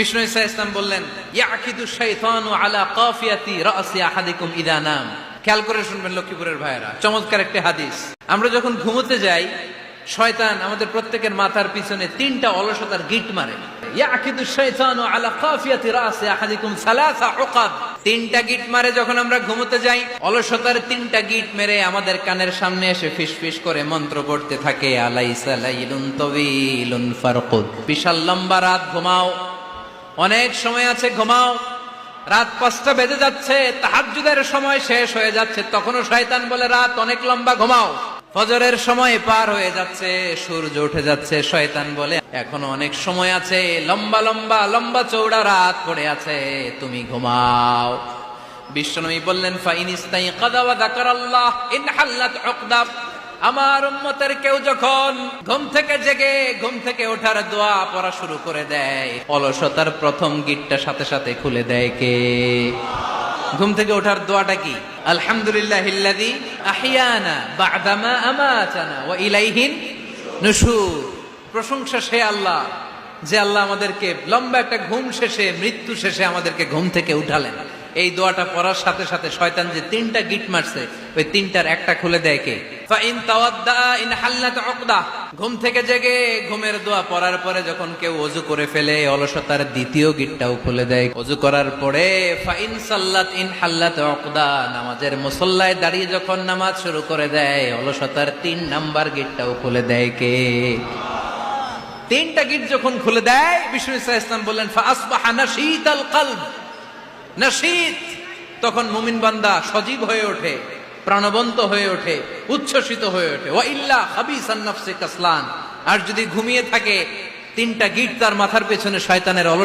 বিষ্ণু ইসা ইসলাম বললেন, ইয়াকিদু শাইতানু আলা কাফিয়াতি রাসি আহাদিকুম ইদা নাম। খেয়াল করে শুনবেন লক্ষ্মীপুরের ভাইয়েরা, চমৎকার একটি হাদিস। আমরা যখন ঘুমোতে যাই, শয়তান আমাদের প্রত্যেকের মাথার পিছনে তিনটা অলসতার গিট মারে। ইয়াকিদু শাইতানু আলা কাফিয়াতি রাসি আহাদিকুম সালাসা উকাদ। তিনটা গিট মারে যখন আমরা ঘুমোতে যাই, অলসতার তিনটা গিট মেরে আমাদের কানের সামনে এসে ফিসফিস করে মন্ত্র পড়তে থাকে, আলাইসা লাইলুন তবিলুন ফারকুদ। বিশাল লম্বা রাত, ঘুমাও। অনেক সময় আছে, ঘুমাও। রাত পাঁচটা বেজে যাচ্ছে, তাহাজ্জুদের সময় শেষ হয়ে যাচ্ছে, তখনও শয়তান বলে, রাত অনেক লম্বা, ঘুমাও। ফজরের সময় পার হয়ে যাচ্ছে, সূর্য উঠে যাচ্ছে, শয়তান বলে, এখনও অনেক সময় আছে, লম্বা লম্বা লম্বা চৌড়া রাত পড়ে আছে, তুমি ঘুমাও। বিশ্বনবী বললেন ফাইনিস্তাই কাদা ওয়া যাকারাল্লাহ, ইন হাল্লাত উকদা। আমার উম্মতের কেউ যখন ঘুম থেকে জেগে, ঘুম থেকে ওঠার দোয়া পড়া শুরু করে দেয়, অলসতার প্রথম গিটটা সাথে সাথে খুলে দেয় কে? ঘুম থেকে ওঠার দোয়াটা কি? আলহামদুলিল্লাহ ইল্লাযী আহিয়ানা বা'দামা আমাতানা ওয়া ইলাইহিন প্রশংসা সে আল্লাহ, যে আল্লাহ আমাদেরকে লম্বা একটা ঘুম শেষে, মৃত্যু শেষে আমাদেরকে ঘুম থেকে উঠালেন। এই দোয়াটা পড়ার সাথে সাথে শয়তান যে তিনটা গিট মারছে, ওই তিনটার একটা খুলে দেয় কে? ঘুম থেকে জেগে ঘুমের দোয়া পড়ার পরে যখন কেউ অজু করে ফেলে, অলসতার দ্বিতীয় গিটটাও খুলে দেয়। অজু করার পরে ফাইন সাল্লাত ইন হাল্লাত উকদা। নামাজের মুসল্লায় দাঁড়িয়ে যখন নামাজ শুরু করে দেয়, অলসতার তিন নাম্বার গিটটাও খুলে দেয় কে? তিনটা গিট যখন খুলে দেয় ইসা ইসলাম বললেন ফাসবাহা নাশীত আল কলব নাশীত তখন মুমিন বান্দা সজীব হয়ে ওঠে, প্রাণবন্ত হয়ে ওঠে, উচ্ছ্বসিত হয়ে ওঠে। ওয়াইল্লা হাবি খাবিসান কাসলান। আর যদি ঘুমিয়ে থাকে, তিনটা গিট তার মাথার পেছনে শয়তানের অলস